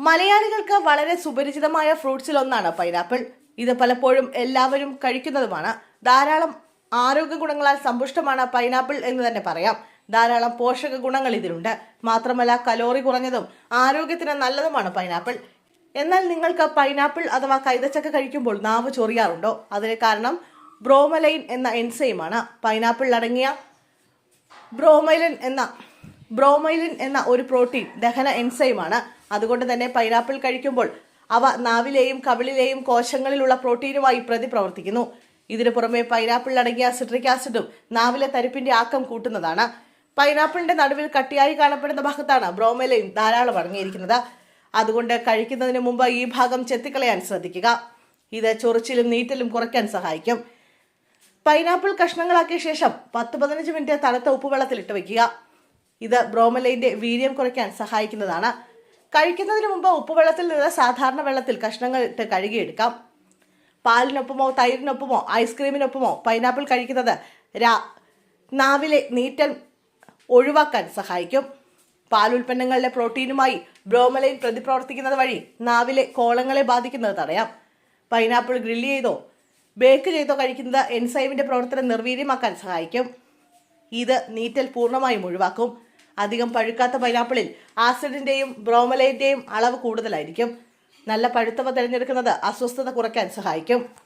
മലയാളികൾക്ക് വളരെ സുപരിചിതമായ ഫ്രൂട്ട്സിൽ ഒന്നാണ് പൈനാപ്പിൾ. ഇത് പലപ്പോഴും എല്ലാവരും കഴിക്കുന്നതുമാണ്. ധാരാളം ആരോഗ്യ ഗുണങ്ങളാൽ സമ്പുഷ്ടമാണ് പൈനാപ്പിൾ എന്ന് തന്നെ പറയാം. ധാരാളം പോഷക ഗുണങ്ങൾ ഇതിലുണ്ട്. മാത്രമല്ല കലോറി കുറഞ്ഞതും ആരോഗ്യത്തിന് നല്ലതുമാണ് പൈനാപ്പിൾ. എന്നാൽ നിങ്ങൾക്ക് പൈനാപ്പിൾ അഥവാ കൈതച്ചക്ക കഴിക്കുമ്പോൾ നാവ് ചൊറിയാറുണ്ടോ? അതിന് കാരണം ബ്രോമലൈൻ എന്ന എൻസൈമാണ്. പൈനാപ്പിളിൽ അടങ്ങിയ ബ്രോമൈലിൻ എന്ന ബ്രോമൈലിൻ എന്ന ഒരു പ്രോട്ടീൻ ദഹന എൻസൈമാണ്. അതുകൊണ്ട് തന്നെ പൈനാപ്പിൾ കഴിക്കുമ്പോൾ അവ നാവിലെയും കവിളിലെയും കോശങ്ങളിലുള്ള പ്രോട്ടീനുമായി പ്രതി പ്രവർത്തിക്കുന്നു ഇതിനു പുറമെ പൈനാപ്പിൾ അടങ്ങിയ സിട്രിക് ആസിഡും നാവിലെ തരിപ്പിന്റെ ആക്കം കൂട്ടുന്നതാണ്. പൈനാപ്പിളിന്റെ നടുവിൽ കട്ടിയായി കാണപ്പെടുന്ന ഭാഗത്താണ് ബ്രോമൈലിൻ ധാരാളം അടങ്ങിയിരിക്കുന്നത്. അതുകൊണ്ട് കഴിക്കുന്നതിന് മുമ്പ് ഈ ഭാഗം ചെത്തിക്കളയാൻ ശ്രദ്ധിക്കുക. ഇത് ചൊറിച്ചിലും നീറ്റലും കുറയ്ക്കാൻ സഹായിക്കും. പൈനാപ്പിൾ കഷ്ണങ്ങളാക്കിയ ശേഷം പത്ത് പതിനഞ്ച് മിനിറ്റ് തണുത്ത ഉപ്പുവെള്ളത്തിൽ ഇട്ട് വെക്കുക ഇത് ബ്രോമലൈന്റെ വീര്യം കുറയ്ക്കാൻ സഹായിക്കുന്നതാണ്. കഴിക്കുന്നതിന് മുമ്പ് ഉപ്പുവെള്ളത്തിൽ നിന്ന് സാധാരണ വെള്ളത്തിൽ കഷ്ണങ്ങൾ ഇട്ട് കഴുകിയെടുക്കാം. പാലിനൊപ്പമോ തൈരിനൊപ്പമോ ഐസ്ക്രീമിനൊപ്പമോ പൈനാപ്പിൾ കഴിക്കുന്നത് രാ നാവിലെ നീറ്റൽ ഒഴിവാക്കാൻ സഹായിക്കും. പാലുൽപ്പന്നങ്ങളിലെ പ്രോട്ടീനുമായി ബ്രോമലൈൻ പ്രതിപ്രവർത്തിക്കുന്നത് വഴി നാവിലെ കോളങ്ങളെ ബാധിക്കുന്നത് തടയാം. പൈനാപ്പിൾ ഗ്രില്ല് ചെയ്തോ ബേക്ക് ചെയ്തോ കഴിക്കുന്നത് എൻസൈമിന്റെ പ്രവർത്തനം നിർവീര്യമാക്കാൻ സഹായിക്കും. ഇത് നീറ്റൽ പൂർണമായും ഒഴിവാക്കും. അധികം പഴുക്കാത്ത പൈനാപ്പിളിൽ ആസിഡിന്റെയും ബ്രോമലൈന്റെയും അളവ് കൂടുതലായിരിക്കും. നല്ല പഴുത്തവ തിരഞ്ഞെടുക്കുന്നത് അസ്വസ്ഥത കുറയ്ക്കാൻ സഹായിക്കും.